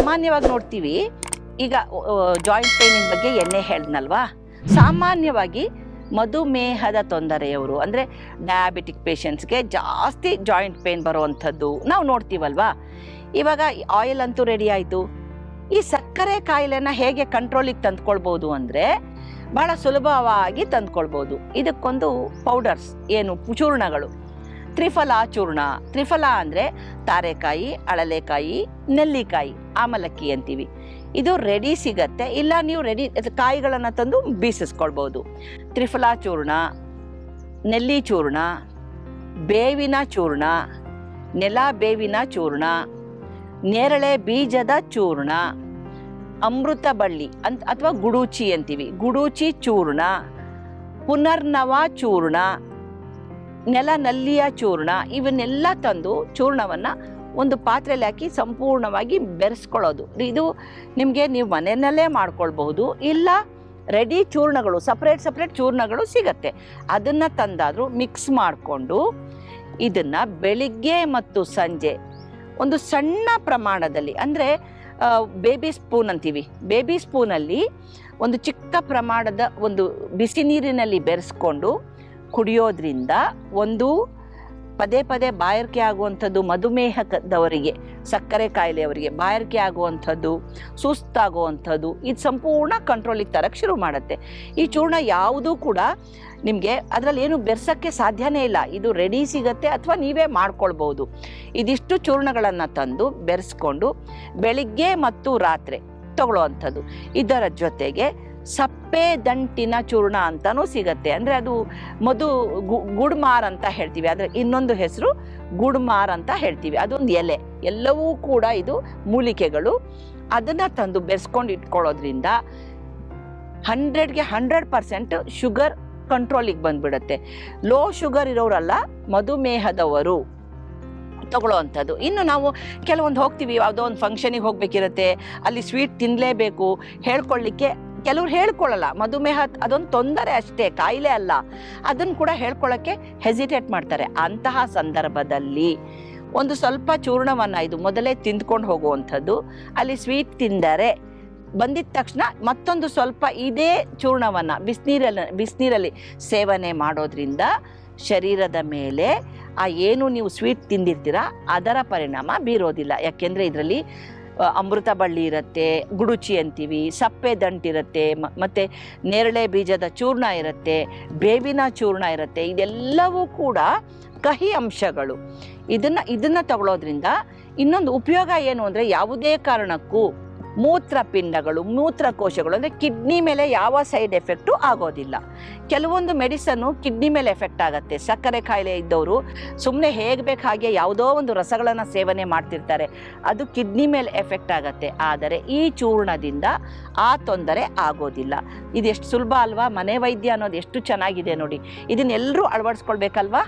ಸಾಮಾನ್ಯವಾಗಿ ನೋಡ್ತೀವಿ. ಈಗ ಜಾಯಿಂಟ್ ಪೇನಿನ ಬಗ್ಗೆ ಎಣ್ಣೆ ಹೇಳ್ದ್ನಲ್ವಾ? ಸಾಮಾನ್ಯವಾಗಿ ಮಧುಮೇಹದ ತೊಂದರೆಯವರು, ಅಂದರೆ ಡಯಾಬಿಟಿಕ್ ಪೇಷಂಟ್ಸ್ಗೆ ಜಾಸ್ತಿ ಜಾಯಿಂಟ್ ಪೇನ್ ಬರುವಂಥದ್ದು ನಾವು ನೋಡ್ತೀವಲ್ವಾ? ಇವಾಗ ಆಯಿಲ್ ಅಂತೂ ರೆಡಿ ಆಯಿತು. ಈ ಸಕ್ಕರೆ ಕಾಯಿಲೆನ ಹೇಗೆ ಕಂಟ್ರೋಲಿಗೆ ತಂದ್ಕೊಳ್ಬೋದು ಅಂದರೆ, ಬಹಳ ಸುಲಭವಾಗಿ ತಂದ್ಕೊಳ್ಬೋದು. ಇದಕ್ಕೊಂದು ಪೌಡರ್ಸ್ ಏನು, ಚೂರ್ಣಗಳು. ತ್ರಿಫಲ ಚೂರ್ಣ. ತ್ರಿಫಲ ಅಂದರೆ ತಾರೆಕಾಯಿ, ಅಳಲೆಕಾಯಿ, ನೆಲ್ಲಿಕಾಯಿ, ಆಮಲಕ್ಕಿ ಅಂತೀವಿ. ಇದು ರೆಡಿ ಸಿಗತ್ತೆ. ಇಲ್ಲ ನೀವು ರೆಡಿ ಕಾಯಿಗಳನ್ನು ತಂದು ಬೀಸಿಸ್ಕೊಳ್ಬೋದು. ತ್ರಿಫಲ ಚೂರ್ಣ, ನೆಲ್ಲಿ ಚೂರ್ಣ, ಬೇವಿನ ಚೂರ್ಣ, ನೆಲ ಬೇವಿನ ಚೂರ್ಣ, ನೇರಳೆ ಬೀಜದ ಚೂರ್ಣ, ಅಮೃತ ಬಳ್ಳಿ ಅಂತ ಅಥವಾ ಗುಡೂಚಿ ಅಂತೀವಿ. ಗುಡೂಚಿ ಚೂರ್ಣ, ಪುನರ್ನವ ಚೂರ್ಣ ನೆಲ ನಲ್ಲಿಯ ಚೂರ್ಣ, ಇವನ್ನೆಲ್ಲ ತಂದು ಚೂರ್ಣವನ್ನು ಒಂದು ಪಾತ್ರೆಯಲ್ಲಿ ಹಾಕಿ ಸಂಪೂರ್ಣವಾಗಿ ಬೆರೆಸ್ಕೊಳ್ಳೋದು. ಇದು ನಿಮಗೆ ನೀವು ಮನೆಯಲ್ಲೇ ಮಾಡ್ಕೊಳ್ಬಹುದು. ಇಲ್ಲ ರೆಡಿ ಚೂರ್ಣಗಳು ಸಪ್ರೇಟ್ ಸಪ್ರೇಟ್ ಚೂರ್ಣಗಳು ಸಿಗತ್ತೆ. ಅದನ್ನು ತಂದಾದರೂ ಮಿಕ್ಸ್ ಮಾಡಿಕೊಂಡು ಇದನ್ನು ಬೆಳಿಗ್ಗೆ ಮತ್ತು ಸಂಜೆ ಒಂದು ಸಣ್ಣ ಪ್ರಮಾಣದಲ್ಲಿ, ಅಂದರೆ ಬೇಬಿ ಸ್ಪೂನ್ ಅಂತೀವಿ. ಬೇಬಿ ಸ್ಪೂನಲ್ಲಿ ಒಂದು ಚಿಕ್ಕ ಪ್ರಮಾಣದ ಒಂದು ಬಿಸಿ ನೀರಿನಲ್ಲಿ ಬೆರೆಸ್ಕೊಂಡು ಕುಡಿಯೋದ್ರಿಂದ ಒಂದು ಪದೇ ಪದೇ ಬಾಯಾರಿಕೆ ಆಗುವಂಥದ್ದು ಮಧುಮೇಹದವರಿಗೆ ಸಕ್ಕರೆ ಕಾಯಿಲೆಯವರಿಗೆ ಬಾಯಾರಿಕೆ ಆಗುವಂಥದ್ದು, ಸುಸ್ತಾಗುವಂಥದ್ದು, ಇದು ಸಂಪೂರ್ಣ ಕಂಟ್ರೋಲಿಗೆ ತರಕ್ಕೆ ಶುರು ಮಾಡುತ್ತೆ. ಈ ಚೂರ್ಣ ಯಾವುದೂ ಕೂಡ ನಿಮಗೆ ಅದರಲ್ಲಿ ಏನು ಬೆರ್ಸೋಕ್ಕೆ ಸಾಧ್ಯನೇ ಇಲ್ಲ. ಇದು ರೆಡಿ ಸಿಗತ್ತೆ ಅಥವಾ ನೀವೇ ಮಾಡ್ಕೊಳ್ಬೋದು. ಇದಿಷ್ಟು ಚೂರ್ಣಗಳನ್ನು ತಂದು ಬೆರೆಸ್ಕೊಂಡು ಬೆಳಿಗ್ಗೆ ಮತ್ತು ರಾತ್ರಿ ತಗೊಳ್ಳುವಂಥದ್ದು. ಇದರ ಜೊತೆಗೆ ಸಪ್ಪೆ ದಂಟಿನ ಚೂರ್ಣ ಅಂತಲೂ ಸಿಗತ್ತೆ. ಅಂದರೆ ಅದು ಮಧು ಗುಡ್ಮಾರ್ ಅಂತ ಹೇಳ್ತೀವಿ. ಅದರ ಇನ್ನೊಂದು ಹೆಸರು ಗುಡ್ಮಾರ್ ಅಂತ ಹೇಳ್ತೀವಿ. ಅದೊಂದು ಎಲೆ. ಎಲ್ಲವೂ ಕೂಡ ಇದು ಮೂಲಿಕೆಗಳು. ಅದನ್ನು ತಂದು ಬೆಸ್ಕೊಂಡು ಇಟ್ಕೊಳ್ಳೋದ್ರಿಂದ ಹಂಡ್ರೆಡ್ಗೆ ಹಂಡ್ರೆಡ್ ಪರ್ಸೆಂಟ್ ಶುಗರ್ ಕಂಟ್ರೋಲಿಗೆ ಬಂದ್ಬಿಡುತ್ತೆ. ಲೋ ಶುಗರ್ ಇರೋರಲ್ಲ ಮಧುಮೇಹದವರು ತಗೊಳ್ಳೋವಂಥದ್ದು ಇನ್ನು ನಾವು ಕೆಲವೊಂದು ಹೋಗ್ತೀವಿ. ಯಾವುದೋ ಒಂದು ಫಂಕ್ಷನಿಗೆ ಹೋಗಬೇಕಿರುತ್ತೆ. ಅಲ್ಲಿ ಸ್ವೀಟ್ ತಿನ್ನಲೇಬೇಕು ಹೇಳ್ಕೊಳ್ಳಿಕ್ಕೆ ಕೆಲವ್ರು ಹೇಳ್ಕೊಳ್ಳಲ್ಲ ಮಧುಮೇಹ ಅದೊಂದು ತೊಂದರೆ ಅಷ್ಟೇ, ಕಾಯಿಲೆ ಅಲ್ಲ. ಅದನ್ನು ಕೂಡ ಹೇಳ್ಕೊಳ್ಳೋಕ್ಕೆ ಹೆಸಿಟೇಟ್ ಮಾಡ್ತಾರೆ. ಅಂತಹ ಸಂದರ್ಭದಲ್ಲಿ ಒಂದು ಸ್ವಲ್ಪ ಚೂರ್ಣವನ್ನು ಇದು ಮೊದಲೇ ತಿಂದ್ಕೊಂಡು ಹೋಗುವಂಥದ್ದು. ಅಲ್ಲಿ ಸ್ವೀಟ್ ತಿಂದರೆ ಬಂದಿದ ತಕ್ಷಣ ಮತ್ತೊಂದು ಸ್ವಲ್ಪ ಇದೇ ಚೂರ್ಣವನ್ನು ಬಿಸಿನೀರಲ್ಲಿ ಬಿಸಿನೀರಲ್ಲಿ ಸೇವನೆ ಮಾಡೋದ್ರಿಂದ ಶರೀರದ ಮೇಲೆ ಆ ಏನು ನೀವು ಸ್ವೀಟ್ ತಿಂದಿರ್ತೀರ ಅದರ ಪರಿಣಾಮ ಬೀರೋದಿಲ್ಲ. ಯಾಕೆಂದರೆ ಇದರಲ್ಲಿ ಅಮೃತ ಬಳ್ಳಿ ಇರುತ್ತೆ, ಗುಡುಚಿ ಅಂತೀವಿ, ಸಪ್ಪೆ ದಂಟಿರುತ್ತೆ ಮತ್ತು ನೇರಳೆ ಬೀಜದ ಚೂರ್ಣ ಇರುತ್ತೆ, ಬೇವಿನ ಚೂರ್ಣ ಇರುತ್ತೆ, ಇದೆಲ್ಲವೂ ಕೂಡ ಕಹಿ ಅಂಶಗಳು. ಇದನ್ನು ಇದನ್ನು ತಗೊಳ್ಳೋದ್ರಿಂದ ಇನ್ನೊಂದು ಉಪಯೋಗ ಏನು ಅಂದರೆ ಯಾವುದೇ ಕಾರಣಕ್ಕೂ ಮೂತ್ರಪಿಂಡಗಳು, ಮೂತ್ರಕೋಶಗಳು, ಅಂದರೆ ಕಿಡ್ನಿ ಮೇಲೆ ಯಾವ ಸೈಡ್ ಎಫೆಕ್ಟು ಆಗೋದಿಲ್ಲ. ಕೆಲವೊಂದು ಮೆಡಿಸನ್ನು ಕಿಡ್ನಿ ಮೇಲೆ ಎಫೆಕ್ಟ್ ಆಗುತ್ತೆ. ಸಕ್ಕರೆ ಕಾಯಿಲೆ ಇದ್ದವರು ಸುಮ್ಮನೆ ಹೇಗೆ ಬೇಕು ಹಾಗೆ ಯಾವುದೋ ಒಂದು ರಸಗಳನ್ನು ಸೇವನೆ ಮಾಡ್ತಿರ್ತಾರೆ. ಅದು ಕಿಡ್ನಿ ಮೇಲೆ ಎಫೆಕ್ಟ್ ಆಗುತ್ತೆ. ಆದರೆ ಈ ಚೂರ್ಣದಿಂದ ಆ ತೊಂದರೆ ಆಗೋದಿಲ್ಲ. ಇದೆಷ್ಟು ಸುಲಭ ಅಲ್ವಾ? ಮನೆ ವೈದ್ಯ ಅನ್ನೋದು ಎಷ್ಟು ಚೆನ್ನಾಗಿದೆ ನೋಡಿ. ಇದನ್ನೆಲ್ಲರೂ ಅಳವಡಿಸ್ಕೊಳ್ಬೇಕಲ್ವಾ?